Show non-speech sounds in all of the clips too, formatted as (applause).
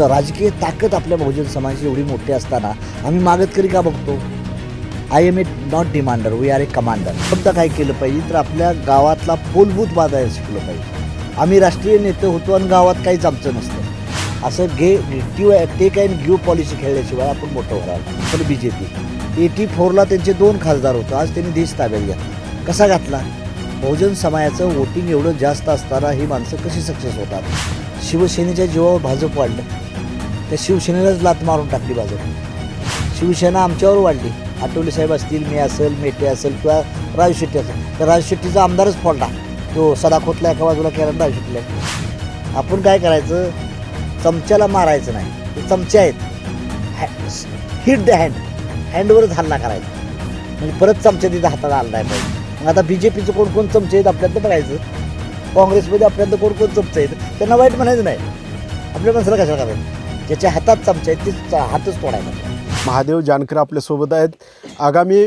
स राजकीय ताकद आपल्या बहुजन समाजाची एवढी मोठी असताना आम्ही मागतकरी का बघतो? I am a not demander we are a commander फक्त काय केलं पाहिजे तर आपल्या गावातला मूलभूत बांधायला शिकलं पाहिजे. आम्ही राष्ट्रीय नेते होतो आणि गावात काहीच आमचं नसतं. असं घे give take and give policy खेळल्याशिवाय आपण मोठं होणार पण बी जे पी एटी फोरला त्यांचे दोन खासदार होतं. आज त्यांनी देश ताब्यात घेतला. कसा घातला? बहुजन समाजाचं वोटिंग एवढं जास्त असताना ही माणसं कशी सक्सेस होतात? शिवसेनेच्या जीवावर भाजप वाढलं. त्या शिवसेनेलाच लात मारून टाकली भाजप शिवसेना आमच्यावर वाढली. आठवले साहेब असतील मी असेल मेटे असेल किंवा राजू शेट्टी असेल. तर राजू शेट्टीचा आमदारच फोडला. तो सदाखोतला एका बाजूला केला राजू शेट्टीला आपण काय करायचं? चमच्याला मारायचं नाही. ते चमचे आहेत. Hit the hand. हँडवरच हल्ला करायचा. म्हणजे परत चमच्या तिथं हाताला आला नाही पाहिजे. मग आता बी जे पीचं कोण कोण चमचे आहेत आपल्याला बघायचं? काँग्रेसमध्ये आपल्याला कोण कोण चमचे आहेत? त्यांना वाईट म्हणायचं नाही. आपल्या माणसाला कशाला करायचं? ज्याच्या हातात चमचा आहे ते हातच तोडायला महादेव जानकर आपल्यासोबत आहेत. आगामी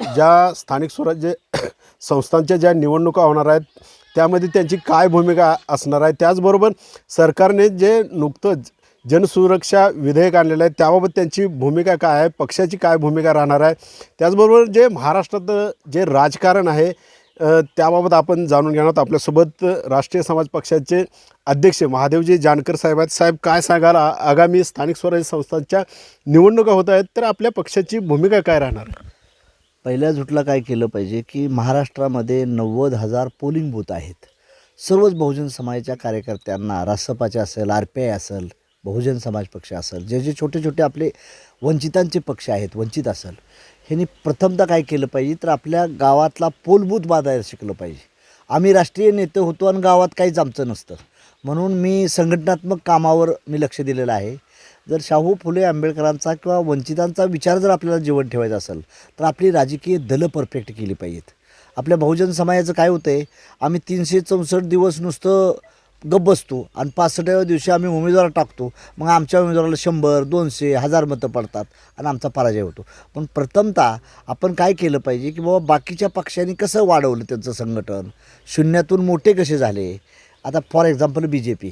ज्या स्थानिक स्वराज्य (clears throat) संस्थांच्या ज्या निवडणुका होणार आहेत त्यामध्ये त्यांची काय भूमिका असणार आहे त्याचबरोबर सरकारने जे नुकतंच जनसुरक्षा विधेयक आणलेलं आहे त्याबाबत त्यांची भूमिका काय आहे पक्षाची काय भूमिका राहणार आहे त्याचबरोबर जे महाराष्ट्रात जे राजकारण आहे त्याबाबत आपण जाणून घेणार आहोत. आपल्यासोबत राष्ट्रीय समाज पक्षाचे अध्यक्ष महादेवजी जानकर साहेब आहेत. साहेब काय सांगाल? आगामी स्थानिक स्वराज्य संस्थांच्या निवडणुका होत आहेत तर आपल्या पक्षाची भूमिका काय राहणार? पहिल्या झुटला काय केलं पाहिजे की महाराष्ट्रामध्ये नव्वद हजार पोलिंग बूथ आहेत. सर्वच बहुजन समाजाच्या कार्यकर्त्यांना रासपाचे असेल आर पी आय असेल बहुजन समाज पक्ष असेल जे जे छोटे छोटे आपले वंचितांचे पक्ष आहेत वंचित असेल ह्यांनी प्रथमतः काय केलं पाहिजे तर आपल्या गावातला पोलभूत बांधायला शिकलं पाहिजे. आम्ही राष्ट्रीय नेते होतो आणि गावात काहीच आमचं नसतं. म्हणून मी संघटनात्मक कामावर मी लक्ष दिलेलं आहे. जर शाहू फुले आंबेडकरांचा किंवा वंचितांचा विचार जर आपल्याला जीवन ठेवायचा असेल तर आपली राजकीय दलं परफेक्ट केली पाहिजेत. आपल्या बहुजन समाजाचं काय होतं आहे आम्ही तीनशे चौसष्ट दिवस नुसतं गप्प बसतो आणि पासष्टाव्या दिवशी आम्ही उमेदवार टाकतो. मग आमच्या उमेदवाराला शंभर दोनशे हजार मतं पडतात आणि आमचा पराजय होतो. पण प्रथमतः आपण काय केलं पाहिजे की बाबा बाकीच्या पक्षांनी कसं वाढवलं त्यांचं संघटन? शून्यातून मोठे कसे झाले? आता for example B J P.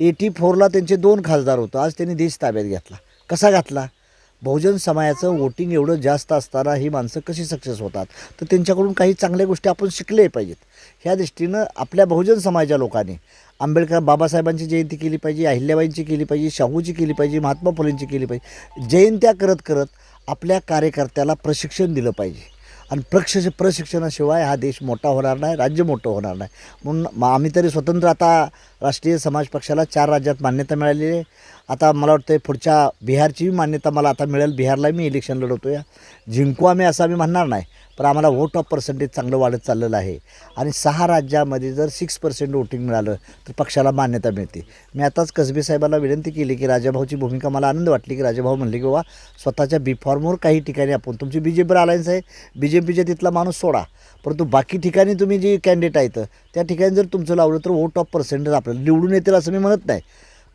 Eighty फोरला त्यांचे दोन खासदार होतं. आज त्यांनी देश ताब्यात घेतला. कसा घातला? बहुजन समाजाचं वोटिंग एवढं जास्त असताना ही माणसं कशी सक्सेस होतात? तर त्यांच्याकडून काही चांगल्या गोष्टी आपण शिकले पाहिजेत. ह्या दृष्टीनं आपल्या बहुजन समाजाच्या लोकांनी आंबेडकर बाबासाहेबांची जयंती केली पाहिजे अहिल्याबाईंची केली पाहिजे शाहूची केली पाहिजे महात्मा फुलेंची केली पाहिजे. जयंत्या करत करत आपल्या कार्यकर्त्याला प्रशिक्षण दिलं पाहिजे. आणि प्रक्ष प्रशिक्षणाशिवाय हा देश मोठा होणार नाही राज्य मोठं होणार नाही. म्हणून मग आम्ही तरी स्वतंत्र आता राष्ट्रीय समाज पक्षाला चार राज्यात मान्यता मिळाली आहे. आता मला वाटतं पुढच्या बिहारचीही मान्यता मला आता मिळेल. बिहारला मी इलेक्शन लढवतो या जिंकू आम्ही असं आम्ही म्हणणार नाही. पण आम्हाला वोट ऑफ पर्सेंटेज चांगलं वाढत चाललेलं आहे. आणि सहा राज्यामध्ये जर सिक्स पर्सेंट वोटिंग मिळालं तर पक्षाला मान्यता मिळते. मी आताच कसबे साहेबाला विनंती केली की राजाभाऊची भूमिका मला आनंद वाटली की राजाभाऊ म्हणले की बाबा स्वतःच्या बी फॉर्मवर काही ठिकाणी आपण तुमची बी जे पीवर अलायन्स आहे बी जे पीच्या तिथला माणूस सोडा. परंतु बाकी ठिकाणी तुम्ही जी कॅन्डिडेट आहेत त्या ठिकाणी जर तुमचं लावलं तर वोट ऑफ पर्सेंटेज आपल्याला निवडून येतील असं मी म्हणत नाही.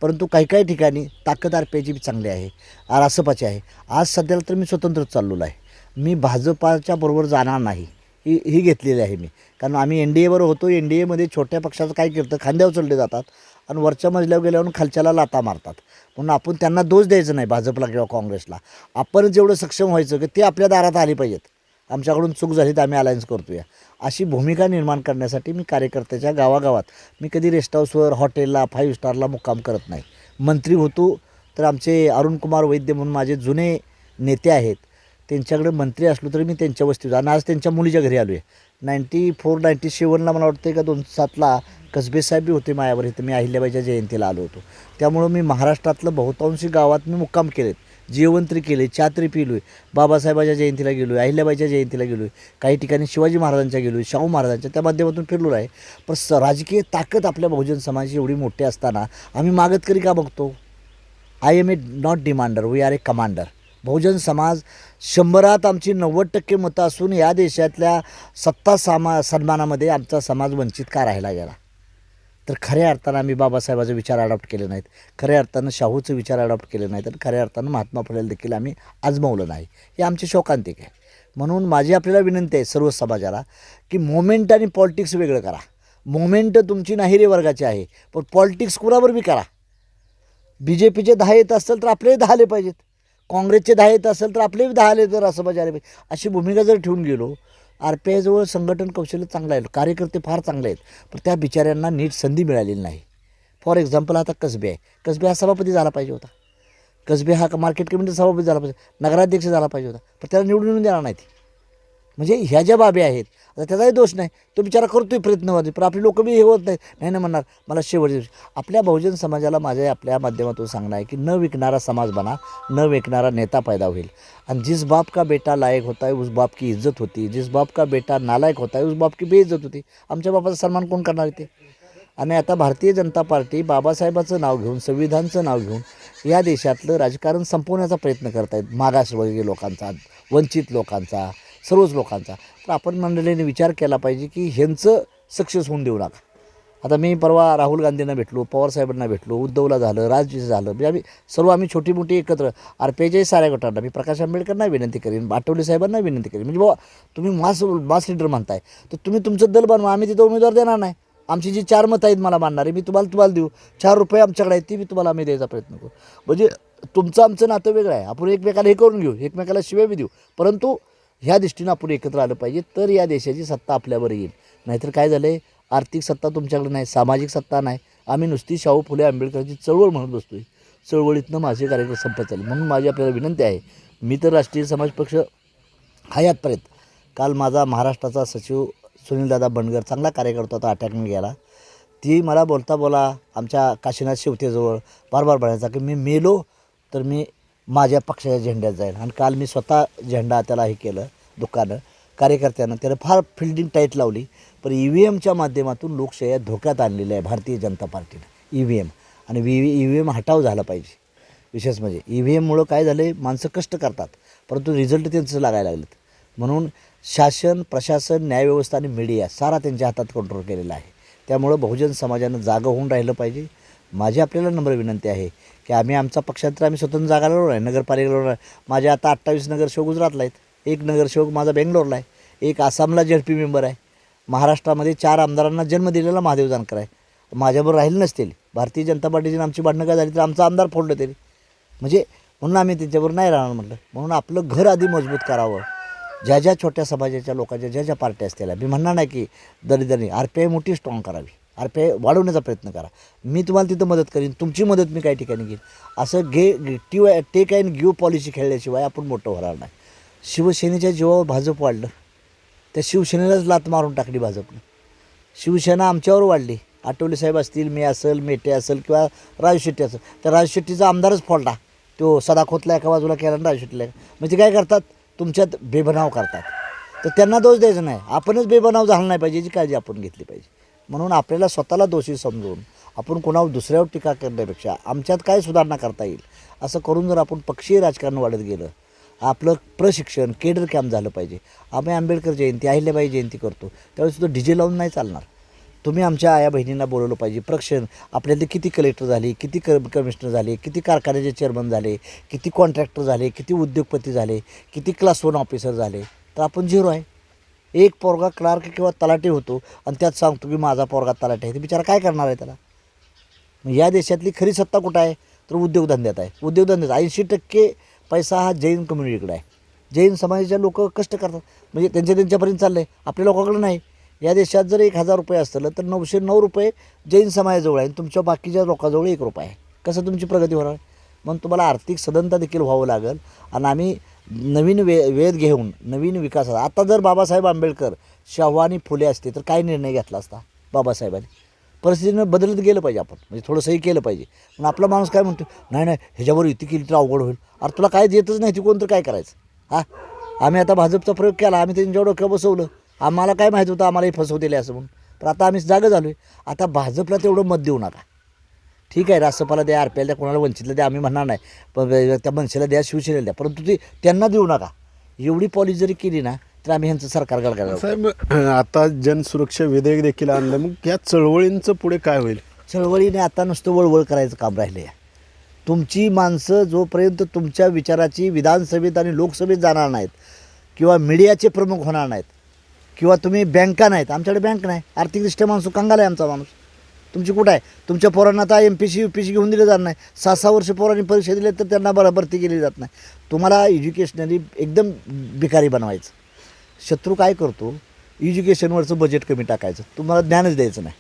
परंतु काही काही ठिकाणी ताकद आरपीआयची बी चांगली आहे रासपाची आहे. आज सध्याला तर मी स्वतंत्रच चाललेलो आहे. मी भाजपाच्या बरोबर जाणार नाही. ही ही घेतलेली आहे मी. कारण आम्ही एन डी एवर होतो. एन डी एमध्ये छोट्या पक्षाचं काय करतं? खांद्यावर चढले जातात आणि वरच्या मजल्यावर गेल्यावर खालच्याला लाता मारतात. म्हणून आपण त्यांना दोष द्यायचं नाही भाजपला किंवा काँग्रेसला. आपण जेवढं सक्षम व्हायचं की ते आपल्या दारात आले पाहिजेत. आमच्याकडून चूक झाली तर आम्ही अलायन्स करतोया. अशी भूमिका निर्माण करण्यासाठी मी कार्यकर्त्याच्या गावागावात मी कधी रेस्ट हाऊसवर हॉटेलला फाईव्ह स्टारला मुक्काम करत नाही. मंत्री होतो तर आमचे अरुणकुमार वैद्य म्हणून माझे जुने नेते आहेत. त्यांच्याकडे मंत्री असलो तरी मी त्यांच्या वस्तीवर आणि आज त्यांच्या मुलीच्या घरी आलो आहे नाईन्टी फोर नाईन्टी सेवनला मला वाटतं का दोन सातला कसबे साहेब बी होते मायावर. इथं मी अहिल्याबाईच्या जयंतीला आलो होतो. त्यामुळं मी महाराष्ट्रातलं बहुतांशी गावात मी मुक्काम केलेत. जेवंतरी केले चात्री पिलो आहे बाबासाहेबाच्या जयंतीला गेलो आहे अहिल्याबाईच्या जयंतीला गेलो आहे काही ठिकाणी शिवाजी महाराजांच्या गेलो आहे शाहू महाराजांच्या. त्या माध्यमातून फिरलो आहे. पण स राजकीय ताकद आपल्या बहुजन समाजाची एवढी मोठी असताना आम्ही मागत करी का बघतो? I am a not demander we are a commander बहुजन समाज शंभरात आमची नव्वद टक्के मतं असून या देशातल्या सत्ता सामा सन्मानामध्ये आमचा समाज वंचित का राहिला गेला? तर खऱ्या अर्थानं आम्ही बाबासाहेबाचे विचार अडॉप्ट केले नाहीत. खऱ्या अर्थानं शाहूचे विचार अडॉप्ट केले नाहीत आणि खऱ्या अर्थानं महात्मा फुलेला देखील आम्ही आजमावलं नाही. हे आमचे शोकांतिक आहे. म्हणून माझी आपल्याला विनंती आहे सर्व समाजाला की मोमेंट आणि पॉलिटिक्स वेगळं करा. मोमेंट तुमची नाही रे वर्गाची आहे पण पॉलिटिक्स कुणावर बी करा. बी जे पीचे दहा येत असतील तर आपले दहा आले पाहिजेत. काँग्रेसचे दहा येत असेल तर आपले दहा आले तर असं आले पाहिजे. अशी भूमिका जर ठेवून गेलो आर पी आयजवळ संघटन कौशल्य चांगलं आहे कार्यकर्ते फार चांगले आहेत पण त्या बिचाऱ्यांना नीट संधी मिळालेली नाही. फॉर एक्झाम्पल आता कसबे आहे. कसबे हा सभापती झाला पाहिजे होता. कसबे हा मार्केट कमिटीचा सभापती झाला पाहिजे. नगराध्यक्ष झाला पाहिजे होता. पण त्याला निवडून येऊन देणार नाही ती. म्हणजे ह्या ज्या बाबी आहेत आता त्याचाही दोष नाही. तो बिचारा करतोय प्रयत्नवादी पण आपली लोक बी हे होत नाही नाही ना म्हणणार. मला शेवटचे आपल्या बहुजन समाजाला माझ्या आपल्या माध्यमातून सांगणं आहे की न विकणारा समाज बना न विकणारा नेता पैदा होईल. आणि जिस बाप का बेटा लायक होता है उस बाप की इज्जत होती. जिस बाप का बेटा नालायक होता है उस बाप की बेइज्जत होती. आमच्या बापाचा सन्मान कोण करणार आहे ते आणि आता भारतीय जनता पार्टी बाबासाहेबाचं नाव घेऊन संविधानचं नाव घेऊन या देशातलं राजकारण संपवण्याचा प्रयत्न करत आहेत मागासवर्गीय लोकांचा वंचित लोकांचा. सर्वच लोकांचा. तर आपण मंडळीने विचार केला पाहिजे की ह्यांचं सक्सेस होऊन देऊ नका. आता मी परवा राहुल गांधींना भेटलो पवारसाहेबांना भेटलो उद्धवला झालं राजजीचं झालं म्हणजे आम्ही सर्व आम्ही छोटी मोठी एकत्र आर पी आयच्याही साऱ्या गटांना मी प्रकाश आंबेडकरांना विनंती करेन आठवले साहेबांना विनंती करेन. म्हणजे बाबा तुम्ही मास मास लीडर म्हणताय तर तुम्ही तुमचं दल बनवा आम्ही तिथं उमेदवार देणार नाही. आमची जी चार मतं आहेत मला मानणारे मी तुम्हाला तुम्हाला देऊ. चार रुपये आमच्याकडे आहेत ती मी तुम्हाला आम्ही द्यायचा प्रयत्न करू. म्हणजे तुमचं आमचं नातं वेगळं आहे. आपण एकमेकाला हे करून घेऊ एकमेकाला शिवाय बी देऊ. परंतु ह्या दृष्टीनं आपण एकत्र आलं पाहिजे तर या देशाची सत्ता आपल्यावर येईल. नाहीतर काय झालं आहे आर्थिक सत्ता तुमच्याकडे नाही सामाजिक सत्ता नाही. आम्ही नुसती शाहू फुले आंबेडकरांची चळवळ म्हणत बसतोय. चळवळीतनं माझे कार्यक्रम संपत चालले. म्हणून माझी आपल्याला विनंती आहे मी तर राष्ट्रीय समाज पक्ष हयातपर्यंत काल माझा महाराष्ट्राचा सचिव सुनीलदादा बनगर चांगला कार्यकर्ता होता अटॅकमेंट गेला. ती मला बोलता बोला आमच्या काशीनाथ शेवतेजवळ बार बार म्हणायचा की मी मेलो तर मी माझ्या पक्षाच्या झेंड्यात जाईल आणि काल मी स्वतः झेंडा त्याला हे केलं. दुकानं कार्यकर्त्यांना त्याला फार फिल्डिंग टाईट लावली. पण ई व्ही एमच्या माध्यमातून लोकशाही धोक्यात आणलेल्या आहे भारतीय जनता पार्टीनं. ई व्ही एम आणि व्ही ई व्ही एम हटाव झाला पाहिजे. विशेष म्हणजे ई व्ही एममुळं काय झालं आहे माणसं कष्ट करतात. परंतु रिझल्ट त्यांचं लागायला लागलेत. म्हणून शासन प्रशासन न्यायव्यवस्था आणि मीडिया सारा त्यांच्या हातात कंट्रोल केलेला आहे. त्यामुळं बहुजन समाजानं जागं होऊन राहिलं पाहिजे. माझी आपल्याला नम्र विनंती आहे की आम्ही आमचा पक्षांतर आम्ही स्वतंत्र जागा लढवणार आहे. नगरपालिका लढवणार माझे आता अठ्ठावीस नगरसेवक गुजरातला आहेत. एक नगरसेवक माझा बेंगलोरला आहे. एक आसामला झेडपी मेंबर आहे. महाराष्ट्रामध्ये चार आमदारांना जन्म दिलेला महादेव जानकर आहे. माझ्याबरोबर राहिले नसतील. भारतीय जनता पार्टीची आमची भांडणं काय झाली तर आमचा आमदार फोडलं तरी. म्हणजे म्हणून आम्ही त्यांच्यावर नाही राहणार म्हटलं. म्हणून आपलं घर आधी मजबूत करावं. ज्या ज्या छोट्या समाजाच्या लोकांच्या ज्या ज्या पार्ट्या असतील मी म्हणणार नाही की दरिद्रनी. आर पी आय मोठी स्ट्रॉंग करावी. आर पी आय वाढवण्याचा प्रयत्न करा. मी तुम्हाला तिथं मदत करीन. तुमची मदत मी काही ठिकाणी घेईन. असं घे टी टेक अँड गिव्ह पॉलिसी खेळल्याशिवाय आपण मोठं होणार नाही. शिवसेनेच्या जीवावर भाजप वाढलं. त्या शिवसेनेलाच लात मारून टाकली भाजपनं. शिवसेना आमच्यावर वाढली. आठवले साहेब असतील मी असेल मेटे असेल किंवा राजू शेट्टी असेल तर राजू शेट्टीचा आमदारच फोडला. तो सदाखोतला एका बाजूला केला आणि राजू शेट्टीला म्हणजे काय करतात? तुमच्यात बेबनाव करतात. तर त्यांना दोष द्यायचा नाही. आपणच बेबनाव झाला नाही पाहिजे याची काळजी आपण घेतली पाहिजे. म्हणून आपल्याला स्वतःला दोषी समजून आपण कोणावर दुसऱ्यावर टीका करण्यापेक्षा आमच्यात काय सुधारणा करता येईल? असं करून जर आपण पक्षीय राजकारण वाढत गेलं आपलं प्रशिक्षण केडर कॅम्प झालं पाहिजे. आम्ही आंबेडकर जयंती अहिल्याबाई जयंती करतो. त्यावेळेस सुद्धा डीजे लावून नाही चालणार. तुम्ही आमच्या आया बहिणींना बोलवलं पाहिजे प्रक्षण. आपल्यातले किती कलेक्टर झाले किती क कमिशनर झाले किती कारखान्याचे चेअरमन झाले किती कॉन्ट्रॅक्टर झाले किती उद्योगपती झाले किती क्लास वन ऑफिसर झाले तर आपण झिरो आहे. एक पोरगा क्लार्क किंवा तलाटे होतो आणि त्यात सांगतो की माझा पोरगा तलाटे आहे. ते बिचारा काय करणार आहे त्याला? मग या देशातली खरी सत्ता कुठं आहे? तर उद्योगधंद्यात आहे. उद्योगधंद्यात ऐंशी टक्के पैसा हा जैन कम्युनिटीकडे आहे. जैन समाजाच्या लोक कष्ट करतात. म्हणजे त्यांच्या त्यांच्यापर्यंत चाललं आहे आपल्या लोकांकडे नाही. या देशात जर एक हजार रुपये असलं तर नऊशे नऊ रुपये जैन समाजाजवळ आहे आणि तुमच्या बाकीच्या लोकांजवळ एक रुपये आहे. कसं तुमची प्रगती होणार? म्हणून तुम्हाला आर्थिक सदनता देखील व्हावं लागेल. आणि आम्ही नवीन वे वेध घेऊन नवीन विकास आता जर बाबासाहेब आंबेडकर शाहू आणि फुले असते तर काय निर्णय घेतला असता बाबासाहेबांनी? परिस्थितीनं बदलत गेलं पाहिजे आपण. म्हणजे थोडंसंही केलं पाहिजे. पण आपला माणूस काय म्हणतो नाही नाही ह्याच्यावर युती केली तर अवघड होईल. अरे तुला काय देतच नाही ती कोण तर काय करायचं? हा? आम्ही आता भाजपचा प्रयोग केला आम्ही त्यांच्या डोक्या बसवलं. आम्हाला काय माहीत होतं आम्हालाही फसवतेले असं म्हणून. पण आता आम्ही जागं झालो आहे आता भाजपला तेवढं मत देऊ नका. ठीक आहे रासपाला द्या आर पी एल द्या कोणाला वंचितला द्या आम्ही म्हणणार नाही. पण त्या मनसेला द्या शिवसेनेला द्या. परंतु ते त्यांना देऊ नका. एवढी पॉलिसी जरी केली ना तर आम्ही ह्यांचं सरकार गडकरायला साहेब आता जनसुरक्षा विधेयक देखील आणलं मग या चळवळींचं पुढे काय होईल? चळवळीने आता नुसतं वळवळ करायचं काम राहिलं आहे तुमची माणसं जोपर्यंत तुमच्या विचाराची विधानसभेत आणि लोकसभेत जाणार नाहीत किंवा मीडियाचे प्रमुख होणार नाहीत किंवा तुम्ही बँका नाहीत आमच्याकडे बँक नाही आर्थिकदृष्ट्या माणूस कंगाल आहे आमचा माणूस. तुमची कुठं आहे? तुमच्या पोरांना आता M P C U P C घेऊन दिलं जात नाही. सहा सहा वर्ष पोरांनी परीक्षा दिल्या तर त्यांना बरं भरती केली जात नाही. तुम्हाला एज्युकेशनली एकदम बिकारी बनवायचं. शत्रू काय करतो? एज्युकेशनवरचं बजेट कमी टाकायचं. तुम्हाला ज्ञानच द्यायचं नाही.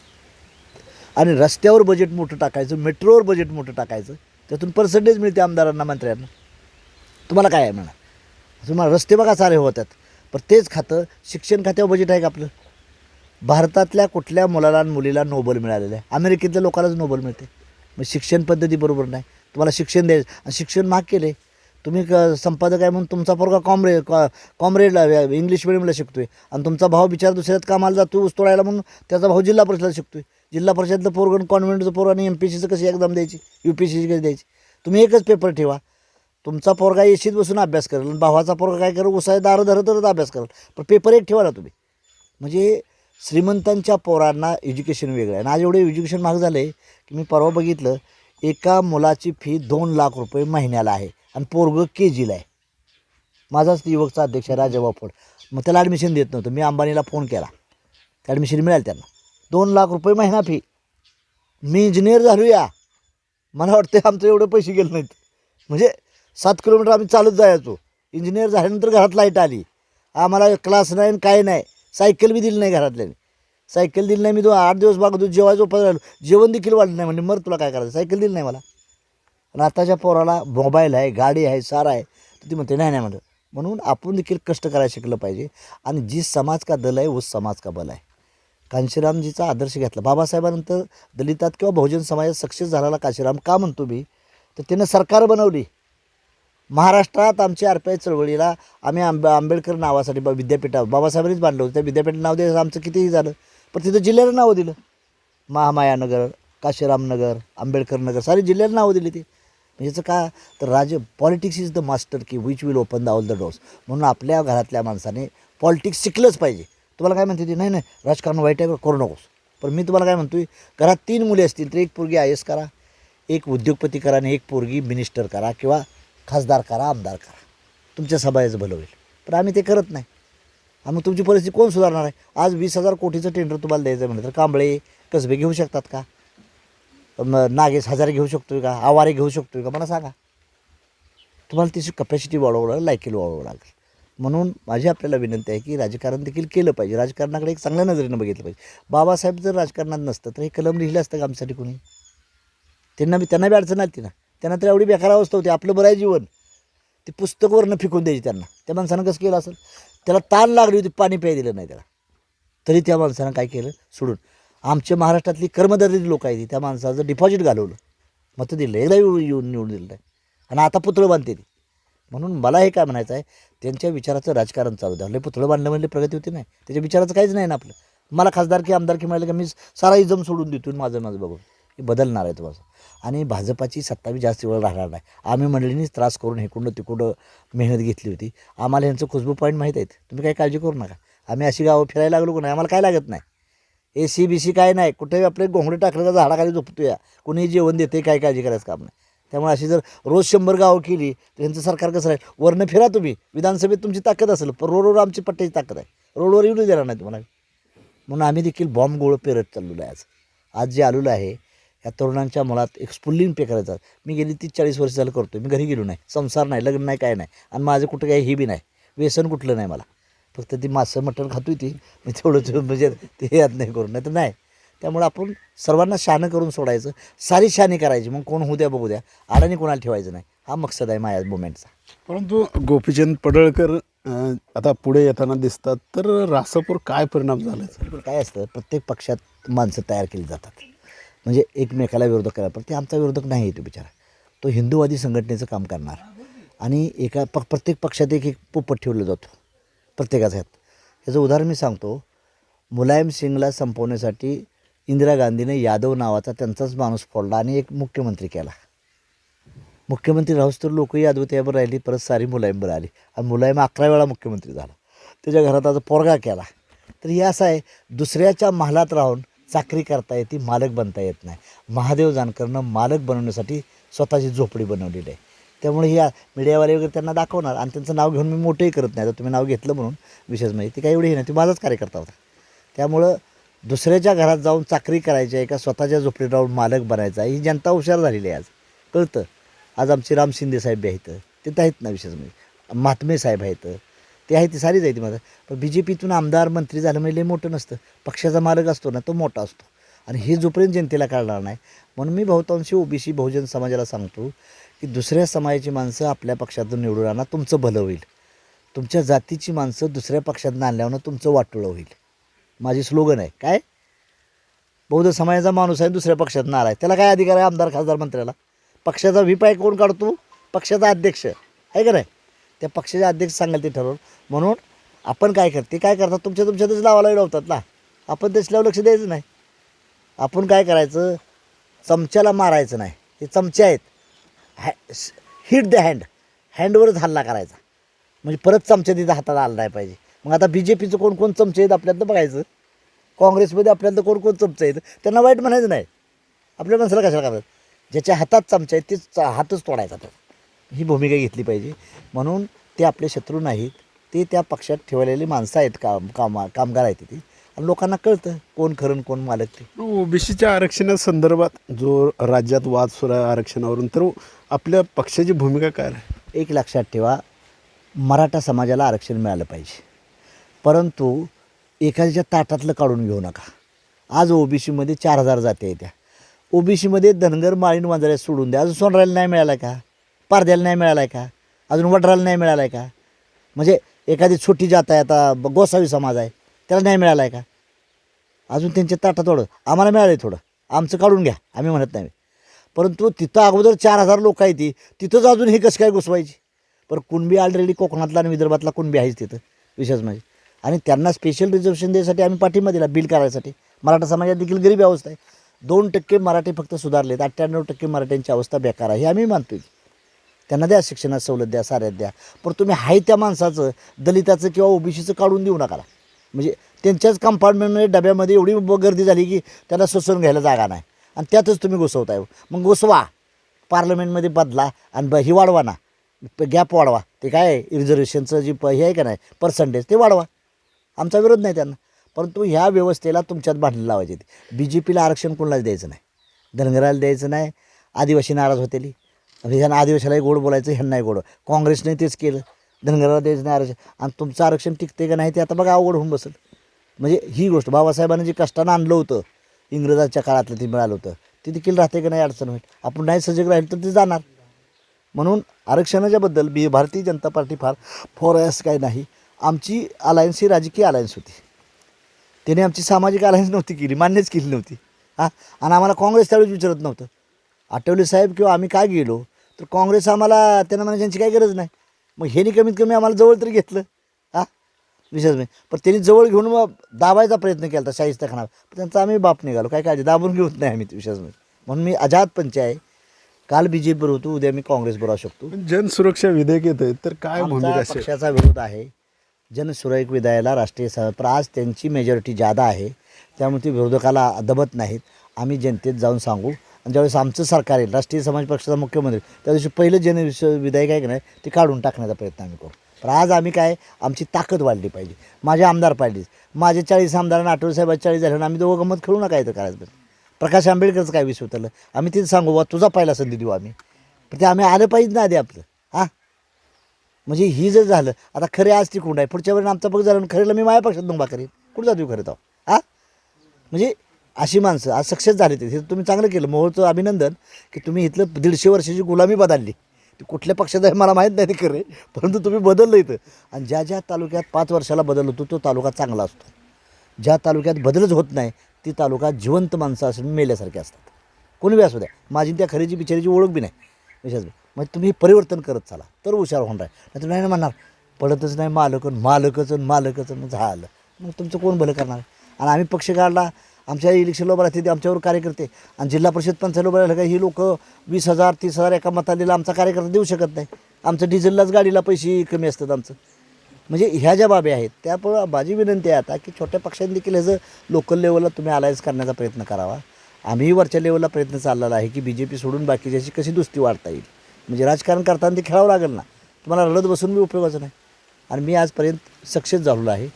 आणि रस्त्यावर बजेट मोठं टाकायचं मेट्रोवर बजेट मोठं टाकायचं त्यातून पर्सेंटेज मिळते आमदारांना मंत्र्यांना. तुम्हाला काय आहे म्हणा? तुम्हाला रस्ते बघा सारे होतात. पण तेच खातं शिक्षण खात्यावर बजेट आहे का आपलं? भारतातल्या कुठल्या मुलाला आणि मुलीला नोबल मिळालेलं आहे? अमेरिकेतल्या लोकांनाच नोबल मिळते. मग शिक्षण पद्धती बरोबर नाही. तुम्हाला शिक्षण द्यायचं आणि शिक्षण महाग केले तुम्ही क संपादक आहे म्हणून तुमचा पोरगा कॉम्रे कॉ कॉम्रेडला इंग्लिश मिडियमला आहे आणि तुमचा भाऊ बिचार दुसऱ्यात कामाला जातो उस्तोडायला म्हणून त्याचा भाऊ जिल्हा परिषदला आहे जिल्हा परिषदलं पोरगण कॉन्व्हेंटचं पोरं आणि एम पी सीचं कशी एक्झाम द्यायची? यू पी सीची कशी द्यायची? तुम्ही एकच पेपर ठेवा. तुमचा पोरगा एशीत बसून अभ्यास करेल. आणि भावाचा पोरगा काय करेल? उसाय दारं धरतच धरत अभ्यास करेल. पण पेपर एक ठेवा ना तुम्ही. म्हणजे श्रीमंतांच्या पोरांना एज्युकेशन वेगळं आहे. आणि आज एवढं एज्युकेशन महाग झालं आहे की मी परवा बघितलं एका मुलाची फी दोन लाख रुपये महिन्याला आहे. आणि पोरगं के जीला आहे. माझाच युवकचा अध्यक्ष आहे राजा वाफोड मग त्याला ॲडमिशन देत नव्हतं. मी अंबानीला फोन केला. ॲडमिशन मिळालं त्यांना. दोन लाख रुपये महिना फी मी इंजिनियर झालो या मला वाटतं आमचं एवढं पैसे गेले नाहीत. म्हणजे सात किलोमीटर आम्ही चालत जायचो. इंजिनियर झाल्यानंतर घरात लाइट आली. आम्हाला क्लास नाही आणि काय नाही. सायकल बी दिली नाही घरातल्याने. सायकल दिली नाही. मी तो आठ दिवस बागतो जेवायचो उपास जेवण देखील वाढलं नाही. म्हणजे मर तुला काय करायचं? सायकल दिली नाही मला. आणि आताच्या पोराला मोबाईल आहे गाडी आहे सारा आहे. तर ती म्हणते नाही नाही म्हणत. म्हणून आपण देखील कष्ट करायला शिकलं पाहिजे. आणि जी समाज का दल आहे उस समाज का बल आहे. कांशीरामजीचा आदर्श घेतला. बाबासाहेबांनंतर दलितात किंवा बहुजन समाजात सक्सेस झालेला काशीराम का म्हणतो मी? तर त्यानं सरकार बनवली. महाराष्ट्रात आमची आर पी आय चळवळीला आम्ही आंबे आंबेडकर नावासाठी बा विद्यापीठा बाबासाहेबांनीच बांधलं होतं. त्या विद्यापीठ नाव द्यायचं आमचं कितीही झालं पण तिथं जिल्ह्याला नावं दिलं. महामायानगर काशीरामनगर आंबेडकर नगर सारी जिल्ह्याला नावं दिली ती. म्हणजे याचं का तर Raj politics is the master key which will open the all the doors म्हणून आपल्या घरातल्या माणसाने पॉलिटिक्स शिकलंच पाहिजे. तुम्हाला काय म्हणते ती? नाही नाही राजकारण वाईट आहे करू नकोस. पण मी तुम्हाला काय म्हणतो घरात तीन मुले असतील तर एक पोरगी आय एस करा एक उद्योगपती करा आणि एक पोरगी मिनिस्टर करा किंवा खासदार करा आमदार करा. तुमच्या सभायचं भलं होईल. पण आम्ही ते करत नाही. आणि मग तुमची परिस्थिती कोण सुधारणार आहे? आज वीस हजार कोटीचं टेंडर तुम्हाला द्यायचं म्हणलं तर कांबळे कसबे घेऊ शकतात का? मग नागेश हजार घेऊ शकतोय का? आवारे घेऊ शकतोय का? मला सांगा. तुम्हाला त्याची कपॅसिटी वाढवावं लागेल लायकीला वाढवावं लागेल. म्हणून माझी आपल्याला विनंती आहे की राजकारण देखील केलं पाहिजे. राजकारणाकडे एक चांगल्या नजरेनं बघितलं पाहिजे. बाबासाहेब जर राजकारणात नसतं तर हे कलम लिहिलं असतं का आमच्यासाठी कोणी? त्यांना बी त्यांना बी अडचण आली ना. त्यांना तर एवढी बेकार अवस्था होती. आपलं बरं आहे जीवन. ती पुस्तकवरनं फिकून द्यायची त्यांना. त्या माणसानं कसं केलं असेल? त्याला ताण लागली होती पाणी प्याय दिलं नाही त्याला. तरी त्या माणसानं काय केलं? सोडून. आमच्या महाराष्ट्रातली कर्मदरिद्र लोक आहेत ती, त्या माणसाचं डिपॉझिट घालवलं. मतं दिलं एकदा येऊन येऊन निवडून दिलं आहे आणि आता पुतळं बांधते ती. म्हणून मला हे काय म्हणायचं आहे त्यांच्या विचाराचं राजकारण चालू द्या. पुतळं बांधलं म्हणजे प्रगती होती नाही. त्याच्या विचाराचं काहीच नाही ना आपलं. मला खासदारकी आमदारकी मिळालं की मी सारा इजम सोडून देतो माझं माझं बघून. हे बदलणार आहे तुम्हाला. आणि भाजपाची सत्ता बी जास्त वेळ राहणार नाही. आम्ही मंडळींनीच त्रास करून हेकुंड तिकुंडं मेहनत घेतली होती. आम्हाला यांचं खुशबू पॉईंट माहीत आहेत. तुम्ही काही काळजी करू नका. आम्ही अशी गावं फिरायला लागलो नाही? आम्हाला काय लागत नाही? ए सी बी सी काय नाही. कुठेही आपले घोंगडे टाकलं तर झाडाखाली झोपतो या कोणी जेवण देते काय काळजी करायचं काम नाही. त्यामुळे अशी जर रोज शंभर गावं केली तर यांचं सरकार कसं राहील? वरनं फिरा तुम्ही. विधानसभेत तुमची ताकद असेल पण रोडवर आमची पट्ट्याची ताकद आहे. रोडवर येऊन देणार नाही तुम्हाला. म्हणून आम्ही देखील बॉम्ब गोळ पेरत चाललेलो आहे आज. आज जे आलेलं आहे या तरुणांच्या मुळात एक स्फुल्लिंग पे करायचं मी गेली तीस चाळीस वर्ष झालं करतो मी घरी गेलो नाही. संसार नाही लग्न नाही काय नाही. आणि माझं कुठं काही हे बी नाही. व्यसन कुठलं नाही मला. फक्त ती मासं मटण खातोय ती. मी तेवढं म्हणजे ते यात नाही करून नाही तर नाही. त्यामुळे आपण सर्वांना शानं करून सोडायचं. सारी शानी करायची. मग कोण होऊ द्या बघू द्या. अडाणी कोणाला ठेवायचं नाही. हा मकसद आहे माझ्या मुवमेंटचा परंतु गोपीचंद पडळकर आता पुढे येताना दिसतात. तर रासापूर काय परिणाम झाला? काय असतं? प्रत्येक पक्षात माणसं तयार केली जातात. म्हणजे एकमेकाला विरोधक करायला. पण ते आमचा विरोधक नाही तो बिचारा. तो हिंदूवादी संघटनेचं काम करणार. आणि एका प प्रत्येक पक्षात एक एक पोपट ठेवलं जातो. प्रत्येकाचं आहेत. ह्याचं उदाहरण मी सांगतो. मुलायम सिंगला संपवण्यासाठी इंदिरा गांधीने यादव नावाचा त्यांचाच माणूस फोडला आणि एक मुख्यमंत्री केला. मुख्यमंत्री राहूस तर लोक यादव त्यावर राहिली परत सारी मुलायमवर आली. आणि मुलायम अकरा वेळा मुख्यमंत्री झाला. त्याच्या घरात आता पोरगा केला. तर हे असं आहे दुसऱ्याच्या महालात राहून चाकरी करता येते मालक बनता येत नाही. महादेव जानकरनं मालक बनवण्यासाठी स्वतःची झोपडी बनवलेली आहे. त्यामुळे ही मीडियावाले वगैरे त्यांना दाखवणार. आणि त्यांचं नाव घेऊन मी मोठंही करत नाही. आता तुम्ही नाव घेतलं म्हणून विशेष म्हणजे ती काही एवढी नाही. ती माझाच कार्यकर्ता होता. त्यामुळं दुसऱ्याच्या घरात जाऊन चाकरी करायची आहे का? स्वतःच्या झोपडीत राहून मालक बनायचा ही जनता हुशार झालेली आहे आज. कळतं. आज आमचे राम शिंदे साहेब बी आहेत. तिथं आहेत ना विशेष म्हणजे. महात्मे साहेब आहेत. ते आहे ती सारीच आहे ती माझं पण बी जे पीतून आमदार मंत्री झालं म्हणजे मोठं नसतं. पक्षाचा मालक असतो ना तो मोठा असतो. आणि हे जोपर्यंत जनतेला कळणार नाही म्हणून मी बहुतांशी ओबीसी बहुजन समाजाला सांगतो की दुसऱ्या समाजाची माणसं आपल्या पक्षातून निवडून आणा तुमचं भलं होईल. तुमच्या जातीची माणसं दुसऱ्या पक्षातून आणल्यावर तुमचं वाटोळं होईल. माझी स्लोगन आहे. काय? बौद्ध समाजाचा माणूस आहे दुसऱ्या पक्षात नार आहे त्याला काय अधिकार आहे आमदार खासदार मंत्र्याला? पक्षाचा विपाय कोण काढतो? पक्षाचा अध्यक्ष. आहे का नाही? त्या पक्षाचे अध्यक्ष सांगाल ते ठरवून म्हणून आपण काय करते? काय करतात? तुमच्या तुमच्यातच लावायला लावतात ना? आपण त्याच्यावर लक्ष द्यायचं नाही. आपण काय करायचं? चमच्याला मारायचं नाही. हे चमचे आहेत. हॅ हिट द हँड हँडवरच हल्ला करायचा. म्हणजे परत चमच्या तिथं हाताला आला नाही पाहिजे. मग आता बी जे पीचं कोण कोण चमचे आहेत आपल्यातनं बघायचं? काँग्रेसमध्ये आपल्याला कोण कोण चमचे आहेत? त्यांना वाईट म्हणायचं नाही. आपल्या माणसाला कशाला करायचं? ज्याच्या हातात चमचे आहेत तेच च- हातच तोडायचा तो. ही भूमिका घेतली पाहिजे. म्हणून ते आपले शत्रू नाहीत. ते त्या पक्षात ठेवलेली माणसं आहेत काम कामा कामगार आहेत ती. लोकांना कळतं कोण खरं कोण मालक ते. ओबीसीच्या आरक्षणासंदर्भात जो राज्यात वाद सुरू आहे आरक्षणावरून तर आपल्या पक्षाची भूमिका काय आहे? एक लक्षात ठेवा मराठा समाजाला आरक्षण मिळालं पाहिजे. परंतु एखाद्याच्या ताटातलं काढून घेऊ नका. आज ओबीसीमध्ये चार हजार जाती आहेत त्या. ओबीसीमध्ये धनगर माळीन वांजऱ्या सोडून द्या. अजून सोनरायला नाही मिळाला आहे का? पारद्याला नाही मिळाला आहे का? अजून वडराला नाही मिळाला आहे का? म्हणजे एखादी छोटी जात आहे आता गोसावी समाज आहे. त्याला नाही मिळाला आहे का? अजून त्यांच्या ताटा थोडं आम्हाला मिळालं आहे थोडं. आमचं काढून घ्या. आम्ही म्हणत नाही. परंतु तिथं अगोदर चार हजार लोक आहेत ती. तिथंच अजून हे कसं काय घुसवायची? पण कुणबी ऑलरेडी कोकणातला आणि विदर्भातला कुणबी आहेच तिथं. विशेष म्हणजे. आणि त्यांना स्पेशल रिझर्वेशन द्यायसाठी आम्ही पाठिंबा दिला बिल करायसाठी. मराठा समाजात देखील गरीब अवस्था आहे. दोन टक्के मराठी फक्त सुधारलेत. अठ्ठ्याण्णव टक्के मराठ्यांची अवस्था बेकार आहे. हे आम्ही मानतो त्यांना द्या शिक्षणात सवलत द्या साऱ्यात द्या. पण तुम्ही हाय त्या माणसाचं दलिताचं किंवा ओबीसीचं काढून देऊ नका. म्हणजे त्यांच्याच कंपार्टमेंटमध्ये डब्यामध्ये एवढी गर्दी झाली की त्यांना सोसून घ्यायला जागा नाही. आणि त्यातच तुम्ही घुसवताय. मग घुसवा. पार्लमेंटमध्ये बदला आणि ब ही वाढवा ना. गॅप वाढवा. ते काय आहे, रिझर्वेशनचं जी प हे आहे का नाही? पर्सेंटेज ते वाढवा. आमचा विरोध नाही त्यांना. परंतु ह्या व्यवस्थेला तुमच्यात बांधले लावायचे बी जे पीला आरक्षण कोणालाच द्यायचं नाही? धनगराला द्यायचं नाही. आदिवासी नाराज होतेली. ह्यांना आदिवासीलाही गोड बोलायचं ह्यांनाही गोड. काँग्रेसने तेच केलं. धनगराला द्यायचं नाही आरक्षण. आणि तुमचं आरक्षण टिकते का नाही ते आता बघा अवघड होऊन बसेल. म्हणजे ही गोष्ट बाबासाहेबांनी जे कष्टानं आणलं होतं इंग्रजाच्या काळातलं ते मिळालं होतं ते देखील राहते का नाही अडचण होईल? आपण नाही सजग राहील तर ते जाणार. म्हणून आरक्षणाच्याबद्दल बी Bharatiya Janata party far for असं काही नाही. आमची अलायन्स ही राजकीय अलायन्स होती. त्याने आमची सामाजिक अलायन्स नव्हती केली मान्यच केली नव्हती. हां? आणि आम्हाला काँग्रेस त्यावेळेस विचारत नव्हतं. आठवले साहेब किंवा आम्ही काय गेलो? तर काँग्रेस आम्हाला त्यांना म्हणायची काय गरज नाही. मग ह्यानी कमीत कमी आम्हाला जवळ तरी घेतलं. हां? विशेष नाही. पण त्यांनी जवळ घेऊन मग दाबायचा प्रयत्न केला होता शाहीस्ता खाना पण त्यांचा आम्ही बाप निघालो. काय काळजी? दाबून घेऊत नाही आम्ही विशेष म्हणजे म्हणून मी अजात पंच आहे. काल बी जे पी होतो उद्या मी काँग्रेस असू शकतो. जनसुरक्षा विधेयक येतं तर काय आमचा पक्षाचा विरोध आहे. जनसुरक्षित विधायाला राष्ट्रीय स पण आज त्यांची मेजॉरिटी जादा आहे त्यामुळे ते विरोधकाला दबत नाहीत. आम्ही जनतेत जाऊन सांगू. आणि ज्यावेळेस आमचं सरकार येईल राष्ट्रीय समाज पक्षाचा मुख्यमंत्री त्या दिवशी पहिलं जन विधायक आहे की नाही ते काढून टाकण्याचा प्रयत्न आम्ही करू. पण आज आम्ही काय आमची ताकद वाढली पाहिजे. माझे आमदार पाहिजे. माझे चाळीस आमदारांना आठवले साहेबांचे चाळीस झाले आम्ही दोघं गमत खेळू नका इथं करायचं प्रकाश आंबेडकरचं काय विषय होतं आम्ही तिथे सांगू बा तुझा पहिला संधी देऊ आम्ही. पण ते आम्ही आलं पाहिजे ना आधी आपलं. हां? म्हणजे ही जर झालं आता खरे आज ती कोण आहे. पुढच्या वेळेला आमचा पक्ष झाला आणि खरेला मी माझ्या पक्षात दुंबा करेन. कुठं जातो खरं तो? हां? म्हणजे अशी माणसं आज सक्सेस झाले ते. हे तुम्ही चांगलं केलं. मोहोळचं अभिनंदन की तुम्ही इथलं दीडशे वर्षाची गुलामी बदलली. ती कुठल्या पक्षात आहे मला माहीत नाही ते खरे परंतु तुम्ही बदललं इथं. आणि ज्या ज्या तालुक्यात पाच वर्षाला बदल होतो तो तालुका चांगला असतो. ज्या तालुक्यात बदलच होत नाही ती तालुका जिवंत माणसं असून मेल्यासारखे असतात. कोणी बी असू द्या. माझी त्या खरेची बिचारीची ओळख बी नाही. विशेष मग म्हणजे तुम्ही परिवर्तन करत चाला. तर हुशार होणार आहे नाही तुम्ही नाही म्हणणार. पडतच नाही मालकन मालकच आणि मालकच मग झालं. मग तुमचं कोण भलं करणार? आणि आम्ही पक्ष काढला. आमच्या इलेक्शनला उभं राहते ते आमच्यावर कार्यकर्ते आणि जिल्हा परिषद पंचायत उभं राहिलं का ही लोक वीस हजार तीस हजार एका मताला आमचा कार्यकर्ता देऊ शकत नाही. आमचं डिझेललाच गाडीला पैसे कमी असतात आमचं. म्हणजे ह्या ज्या बाबी आहेत त्यामुळं माझी विनंती आहे आता की छोट्या पक्षांनी देखील ह्याचं लोकल लेवलला तुम्ही अलायन्स करण्याचा प्रयत्न करावा. आम्ही वरच्या लेवलला प्रयत्न चाललेला आहे की बी जे पी सोडून बाकीच्याशी कशी दुस्ती वाढता येईल? म्हणजे राजकारण करताना ते खेळावं लागेल ना? तुम्हाला रडत बसून मी उपयोगाचं नाही. आणि मी आजपर्यंत सक्सेस झालेलो आहे.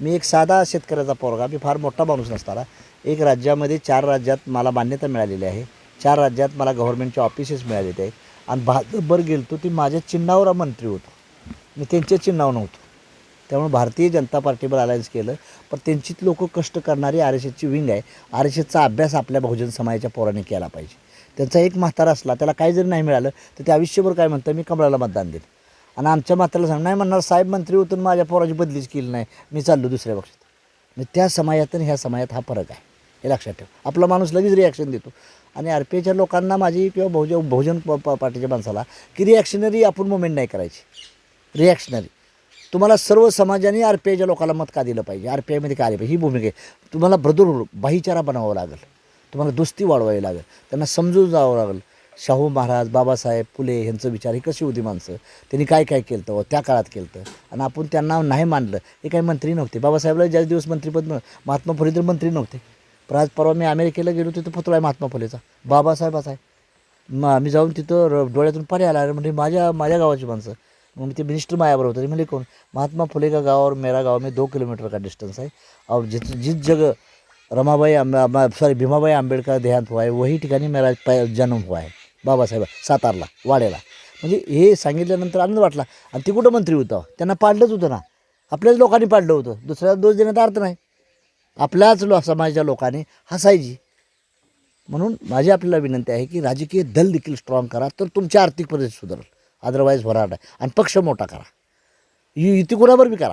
मी एक साधा शेतकऱ्याचा पोरगा मी फार मोठा माणूस नसताना एक राज्यामध्ये चार राज्यात मला मान्यता मिळालेली आहे. चार राज्यात मला गव्हर्नमेंटचे ऑफिसेस मिळालेले आहेत. आणि भाजपवर गेलतो ती माझ्या चिन्हावर मंत्री होतो. मी त्यांच्या चिन्हावर नव्हतो. त्यामुळे भारतीय जनता पार्टीवर अलायन्स केलं. पण त्यांचीच लोक कष्ट करणारी आर एस एसची विंग आहे. आर एस एसचा अभ्यास आपल्या बहुजन समाजाच्या पोराने केला पाहिजे. त्यांचा एक म्हातारा असला त्याला काही जरी नाही मिळालं तर ते आयुष्यभर काय म्हणतं? मी कमळाला मतदान देईल आणि आमच्या मात्राला सांग नाही म्हणणार साहेब मंत्री होतून माझ्या पोराची बदलीच केली नाही. मी चाललो दुसऱ्या पक्षात. मग त्या समाजात आणि ह्या समाजात हा फरक आहे. हे लक्षात ठेव. आपला माणूस लगेच रिॲक्शन देतो. आणि आर पी आयच्या लोकांना माझी किंवा बहुजन बहुजन प- प- पार्टीच्या माणसाला की रिॲक्शनरी आपण मुवमेंट नाही करायची. रिॲक्शनरी तुम्हाला सर्व समाजाने आर पी आयच्या लोकांना मत का दिलं पाहिजे? आर पी आयमध्ये काय आले पाहिजे? ही भूमिका आहे. तुम्हाला ब्रदर भाईचारा बनावा लागेल. तुम्हाला दोस्ती वाढवावी लागेल. त्यांना समजून जावं लागेल. शाहू महाराज बाबासाहेब फुले यांचं विचार ही कशी होती माणसं? त्यांनी काय काय केलं होतं त्या काळात केलं होतं. आणि आपण त्यांना नाही मानलं. हे काही मंत्री नव्हते. बाबासाहेबला ज्या दिवस मंत्रीपद महात्मा फुले तर मंत्री नव्हते. पण आज परवा मी अमेरिकेला गेलो तिथं पुतळा आहे महात्मा फुलेचा. बाबासाहेबाचा आहे. मग आम्ही जाऊन तिथं र- डोळ्यातून पाणी आला. म्हणजे माझ्या माझ्या गावाची माणसं. मग मी ते मिनिस्टर मायाबरोबर होते. म्हणजे कोण? महात्मा फुले का गाव और मेरा गाव में दो किलोमीटर का डिस्टेंस है और जिस जिस जगह रमाबाई सॉरी भीमाबाई आंबेडकर देहांत हुआ है वही ठिकाणी मेरा प जन्म हुआ है बाबासाहेब सातारला वाड्याला. म्हणजे हे सांगितल्यानंतर आनंद वाटला. आणि ते कुठं मंत्री होतं? त्यांना पाडलंच होतं ना. आपल्याच लोकांनी पाडलं होतं. दुसऱ्याला दोष देण्याचा अर्थ नाही. आपल्याच लो समाजाच्या लोकांनी हसायची. म्हणून माझी आपल्याला विनंती आहे की राजकीय दल देखील स्ट्रॉंग करा तर तुमची आर्थिक परिस्थिती सुधारेल. अदरवाईज भराट आहे आणि पक्ष मोठा करा. युती कोणावर बी करा.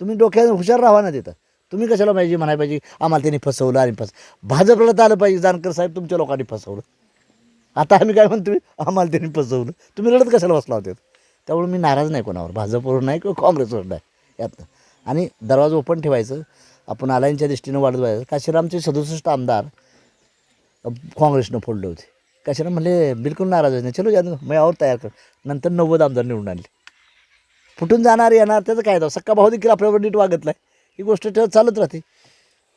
तुम्ही डोक्यात हुशार राहा ना तिथं. तुम्ही कशाला पाहिजे म्हणायला पाहिजे आम्हाला त्यांनी फसवलं आणि फस भाजपला तर आलं पाहिजे जानकर साहेब तुमच्या लोकांनी फसवलं. आता आम्ही काय म्हणतो आम्हाला त्यांनी फसवलं. तुम्ही रडत कशाला बसला होत्यात? त्यामुळे मी नाराज नाही कोणावर. भाजपवर नाही किंवा काँग्रेसवर नाही. यातनं आणि दरवाजा ओपन ठेवायचं. आपण आलायनच्या दृष्टीनं वाढत व्हायचं काशीरामचे सदुसष्ट आमदार काँग्रेसनं फोडले होते. काशीराम म्हणले बिलकुल नाराज नाही. चलो या मी आवर तयार कर. नंतर नव्वद आमदार निवडून आणले. फुटून जाणार येणार त्याचं काय दाव सक्का भाऊ देखील आपल्यावर नीट वागत नाही. ही गोष्ट ठेवत चालत राहते.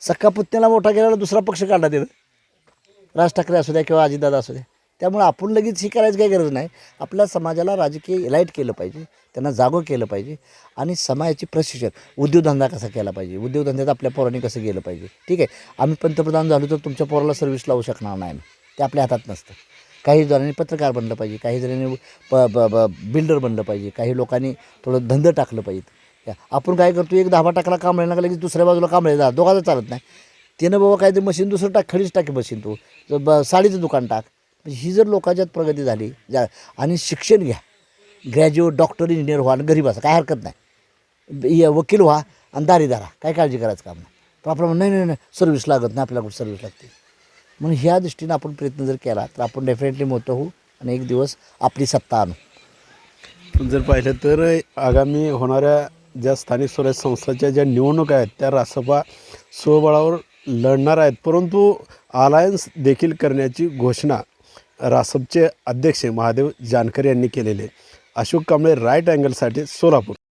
सक्का पुतण्याला मोठा केल्याला दुसरा पक्ष काढला देतं राज ठाकरे असू द्या किंवा अजितदादा असू द्या. त्यामुळे आपण लगेच ही करायची काही गरज नाही. आपल्या समाजाला राजकीय इलाईट केलं पाहिजे. त्यांना जागो केलं पाहिजे. आणि समाजाची प्रशिक्षण उद्योगधंदा कसा केला पाहिजे? उद्योगधंद्यात आपल्या पोरांनी कसं गेलं पाहिजे? ठीक आहे? आम्ही पंतप्रधान झालो तर तुमच्या पोराला सर्व्हिस लावू शकणार नाही ते आपल्या हातात नसतं. काही जणांनी पत्रकार बनलं पाहिजे. काही जणांनी प ब ब बिल्डर बनलं पाहिजे. काही लोकांनी थोडं धंदं टाकलं पाहिजे आपण काय करतो? एक धाबा टाकला कांबळे लागला की दुसऱ्या बाजूला कांबळे जा. दोघांचं चालत नाही. त्यानं बाबा काहीतरी मशीन दुसरं टाक खडीच टाके मशीन तू. ब साडीचं दुकान टाक. म्हणजे ही जर लोकांच्यात प्रगती झाली जा आणि शिक्षण घ्या. ग्रॅज्युएट डॉक्टर इंजिनियर व्हा आणि गरीब असा काय हरकत नाही. वकील व्हा आणि दारी काय काळजी करायचं काम नाही. पण आपलं म्हणणं, नाही नाही नाही सर्व्हिस लागत नाही आपल्याला कुठं सर्व्हिस लागते? म्हणून ह्या दृष्टीनं आपण प्रयत्न जर केला तर आपण डेफिनेटली मोठं होऊ आणि एक दिवस आपली सत्ता आणू. पण जर पाहिलं तर आगामी होणाऱ्या ज्या स्थानिक स्वराज्य संस्थाच्या ज्या निवडणुका आहेत त्या रासपा स्वबळावर लढणार आहेत. परंतु अलायन्स देखील करण्याची घोषणा रासपचे अध्यक्ष महादेव जानकर यांनी केलेले. अशोक कांबळे राईट अँगलसाठी सोलापूर.